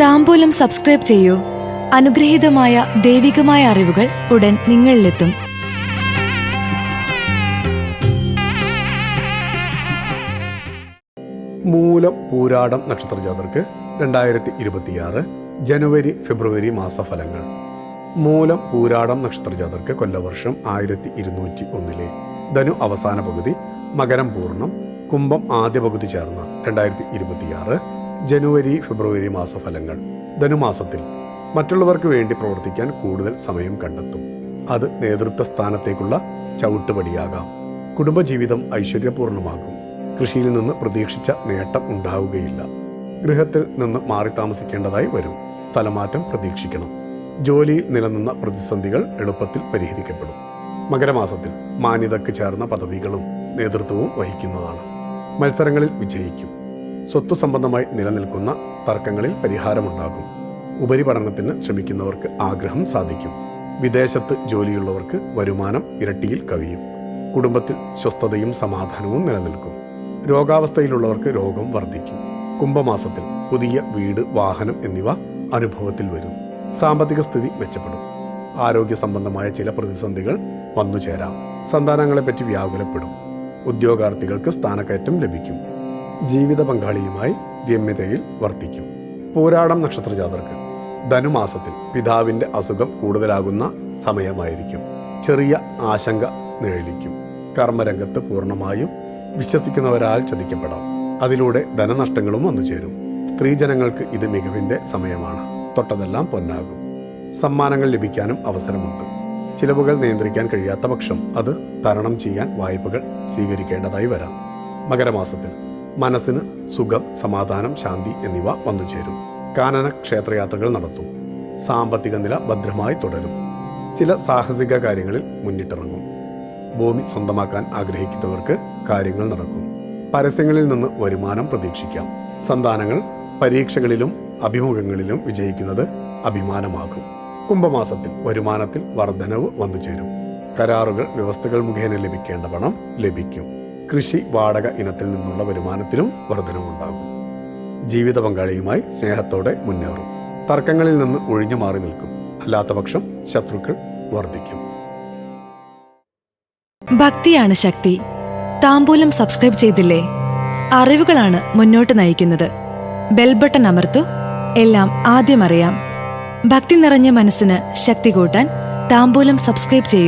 താമ്പൂലം subscribe ചെയ്യൂ. അനുഗ്രഹീതമായ ദൈവികമായ അറിവുകൾ ഉടൻ നിങ്ങളിലെത്തും. മൂലം പൂരാടം നക്ഷത്ര ജാതർക്ക് രണ്ടായിരത്തി ഇരുപത്തിയാറ് ജനുവരി ഫെബ്രുവരി മാസഫലങ്ങൾ. മൂലം പൂരാടം നക്ഷത്ര ജാതർക്ക് കൊല്ലവർഷം ആയിരത്തി ഇരുന്നൂറ്റി ഒന്നിലെ ധനു അവസാന പകുതി മകരം പൂർണം കുംഭം ആദ്യ പകുതി ചേർന്ന രണ്ടായിരത്തി ഇരുപത്തിയാറ് ജനുവരി ഫെബ്രുവരി മാസ ഫലങ്ങൾ ധനുമാസത്തിൽ മറ്റുള്ളവർക്ക് വേണ്ടി പ്രവർത്തിക്കാൻ കൂടുതൽ സമയം കണ്ടെത്തും. അത് നേതൃത്വ സ്ഥാനത്തേക്കുള്ള ചവിട്ടുപടിയാകാം. കുടുംബജീവിതം ഐശ്വര്യപൂർണമാകും. കൃഷിയിൽ നിന്ന് പ്രതീക്ഷിച്ച നേട്ടം ഉണ്ടാവുകയില്ല. ഗൃഹത്തിൽ നിന്ന് മാറി താമസിക്കേണ്ടതായി വരും. സ്ഥലമാറ്റം പ്രതീക്ഷിക്കണം. ജോലിയിൽ നിലനിന്ന പ്രതിസന്ധികൾ എളുപ്പത്തിൽ പരിഹരിക്കപ്പെടും. മകരമാസത്തിൽ മാന്യതയ്ക്ക് ചേർന്ന പദവികളും നേതൃത്വവും വഹിക്കുന്നതാണ്. മത്സരങ്ങളിൽ വിജയിക്കും. സ്വത്ത് സംബന്ധമായി നിലനിൽക്കുന്ന തർക്കങ്ങളിൽ പരിഹാരമുണ്ടാകും. ഉപരിപഠനത്തിന് ശ്രമിക്കുന്നവർക്ക് ആഗ്രഹം സാധിക്കും. വിദേശത്ത് ജോലിയുള്ളവർക്ക് വരുമാനം ഇരട്ടിയിൽ കവിയും കുടുംബത്തിൽ സ്വസ്ഥതയും സമാധാനവും നിലനിൽക്കും. രോഗാവസ്ഥയിലുള്ളവർക്ക് രോഗം വർദ്ധിക്കും. കുംഭമാസത്തിൽ പുതിയ വീട് വാഹനം എന്നിവ അനുഭവത്തിൽ വരും. സാമ്പത്തിക സ്ഥിതി മെച്ചപ്പെടും. ആരോഗ്യ സംബന്ധമായ ചില പ്രതിസന്ധികൾ വന്നുചേരാം. സന്താനങ്ങളെപ്പറ്റി വ്യാകുലപ്പെടും. ഉദ്യോഗാർത്ഥികൾക്ക് സ്ഥാനക്കയറ്റം ലഭിക്കും. ജീവിത പങ്കാളിയുമായി രമ്യതയിൽ വർദ്ധിക്കും പോരാടം നക്ഷത്ര ജാതർക്ക് ധനുമാസത്തിൽ പിതാവിന്റെ അസുഖം കൂടുതലാകുന്ന സമയമായിരിക്കും. ചെറിയ ആശങ്ക നിഴലിക്കും. കർമ്മരംഗത്ത് പൂർണമായും വിശ്വസിക്കുന്നവരാൽ ചതിക്കപ്പെടാം. അതിലൂടെ ധനനഷ്ടങ്ങളും വന്നു ചേരും സ്ത്രീജനങ്ങൾക്ക് ഇത് മികവിന്റെ സമയമാണ്. തൊട്ടതെല്ലാം പൊന്നാകും. സമ്മാനങ്ങൾ ലഭിക്കാനും അവസരമുണ്ട്. ചിലവുകൾ നിയന്ത്രിക്കാൻ കഴിയാത്ത പക്ഷം അത് തരണം ചെയ്യാൻ വായ്പകൾ സ്വീകരിക്കേണ്ടതായി വരാം. മകരമാസത്തിൽ മനസ്സിന് സുഖം സമാധാനം ശാന്തി എന്നിവ വന്നു ചേരും. കാനന ക്ഷേത്രയാത്രകൾ നടത്തും. സാമ്പത്തിക നില ഭദ്രമായി തുടരും. ചില സാഹസിക കാര്യങ്ങളിൽ മുന്നിട്ടിറങ്ങും. ഭൂമി സ്വന്തമാക്കാൻ ആഗ്രഹിക്കുന്നവർക്ക് കാര്യങ്ങൾ നടക്കും. പരസ്യങ്ങളിൽ നിന്ന് വരുമാനം പ്രതീക്ഷിക്കാം. സന്താനങ്ങൾ പരീക്ഷകളിലും അഭിമുഖങ്ങളിലും വിജയിക്കുന്നത് അഭിമാനമാകും. കുംഭമാസത്തിൽ വരുമാനത്തിൽ വർധനവ് വന്നു ചേരും. കരാറുകൾ വ്യവസ്ഥകൾ മുഖേന ലഭിക്കേണ്ട പണം ലഭിക്കും. കൃഷി വാടക ഇനത്തിൽ നിന്നുള്ള വരുമാനത്തിലും വർധനവുണ്ടാകും ജീവിത പങ്കാളിയുമായി സ്നേഹത്തോടെ മുന്നേറും. തർക്കങ്ങളിൽ നിന്ന് ഒഴിഞ്ഞു മാറി നിൽക്കും. അല്ലാത്തപക്ഷം ശത്രുക്കൾ വർദ്ധിക്കും ഭക്തിയാണ് ശക്തി. താമ്പൂലം സബ്സ്ക്രൈബ് ചെയ്തില്ലേ? അറിവുകളാണ് മുന്നോട്ട് നയിക്കുന്നത്. ബെൽബട്ടൺ അമർത്തു. എല്ലാം ആദ്യം അറിയാം. ഭക്തി നിറഞ്ഞ മനസ്സിന് ശക്തി കൂട്ടാൻ താമ്പൂലം സബ്സ്ക്രൈബ് ചെയ്യൂ.